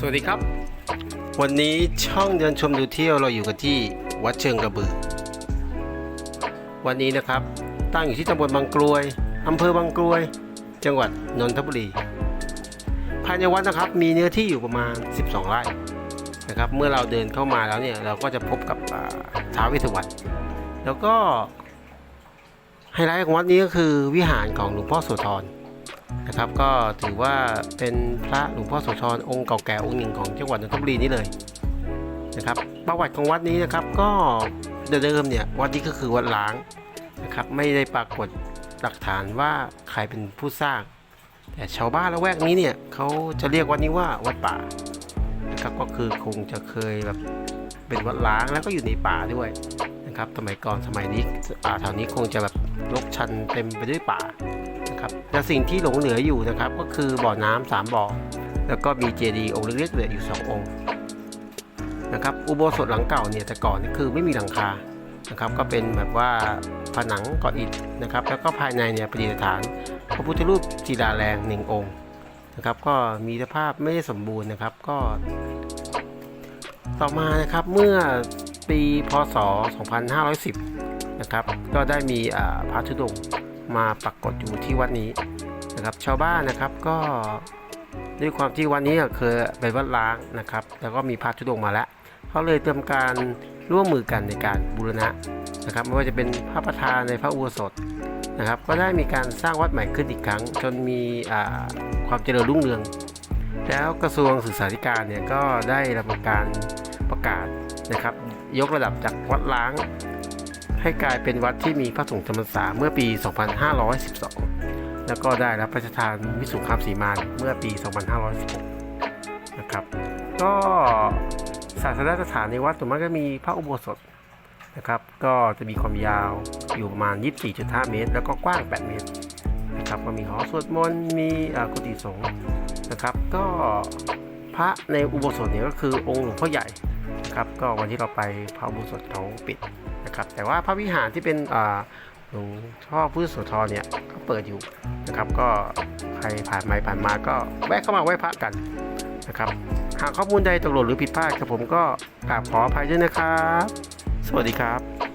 สวัสดีครับ วันนี้ช่องเดินชมดูเที่ยวเราอยู่กันที่วัดเชิงกระบือ วันนี้นะครับ ตั้งอยู่ที่ตำบลบางกรวยอำเภอบางกรวย จังหวัดนนทบุรี ภายในวัดนะครับมีเนื้อที่อยู่ประมาณ 12 ไร่นะครับ เมื่อเราเดินเข้ามาแล้วเนี่ยเราก็จะพบกับท้าวเวสสุวรรณ แล้วก็ไฮไลท์ของวัดนี้ก็คือวิหารของหลวงพ่อโสธรนะครับก็ถือว่าเป็นพระหลวงพ่อโสธรองค์เก่าแก่องค์หนึ่งของจังหวัดนนทบุรีนี่เลยนะครับประวัติของวัดนี้นะครับก็เดิมๆเนี่ยวัดนี้ก็คือวัดล้างนะครับไม่ได้ปรากฏหลักฐานว่าใครเป็นผู้สร้าง แต่ชาวบ้านละแวกนี้เนี่ยเขาจะเรียกวัดนี้ว่าวัดป่านะครับก็คือคงจะเคยแบบเป็นวัดล้างแล้วก็อยู่ในป่าด้วย นะครับ สมัยก่อนสมัยนี้ป่าแถวนี้คงจะแบบรกชันเต็มไปด้วยป่านะครับแต่สิ่งที่หลงเหลืออยู่นะครับ ก็คือบ่อน้ำสามบ่อ แล้วก็มีเจดีย์องค์เล็กๆเหลืออยู่สององค์นะครับอุโบสถหลังเก่าเนี่ยแต่ก่อนนี่คือไม่มีหลังคานะครับก็เป็นแบบว่าผนังก่ออิฐนะครับ แล้วก็ภายในเนี่ยประดิษฐาน พระพุทธรูปจีดาแรงหนึ่งองค์นะครับ ก็มีสภาพไม่ได้สมบูรณ์นะครับก็ ต่อมานะครับเมื่อ ปีพศ 2510 นะครับ ก็ได้มีพระธุดงมาปรากฏอยู่ที่วัดนี้นะครับ ชาวบ้านนะครับก็ด้วยความที่วันนี้เคยเป็นวัดล้างนะครับ แล้วก็มีพระธุดงมาแล้วเขาเลยเตรียมการร่วมมือกันในการบูรณะนะครับ ไม่ว่าจะเป็นพระประธานในพระอุโบสถนะครับ ก็ได้มีการสร้างวัดใหม่ขึ้นอีกครั้ง จนมีความเจริญรุ่งเรือง แล้วกระทรวงศึกษาธิการเนี่ยก็ได้ดำเนินการ ประกาศนะครับ ยกระดับจากวัดล้าง ให้กลายเป็นวัดที่มีพระสงฆ์จำพรรษาเมื่อปี 2512 แล้วก็ได้รับพระราชทานวิสุงคามสีมานเมื่อปี 2516 นะครับ ก็ศาสนสถานในวัดส่วนมากก็มีพระอุโบสถนะครับ ก็จะมีความยาวอยู่ประมาณ 24.5 เมตร แล้วก็กว้าง 8 เมตรนะครับก็มีหอสวดมนต์มีกุฏิสงฆ์นะครับ ก็พระในอุโบสถเนี่ยก็คือองค์หลวงพ่อใหญ่ นะครับ ก็วันที่เราไปพระบุสดเขาปิดนะครับ แต่ว่าพระวิหารที่เป็นอ่าหลวงพ่อพุทธโสธรเนี่ยก็เปิดอยู่นะครับ ก็ใครผ่านไปผ่านมาก็แวะเข้ามาไหว้พระกันนะครับ หากข้อมูลใดตกหล่นหรือผิดพลาดกับผมก็กราบขออภัยด้วยนะครับ สวัสดีครับ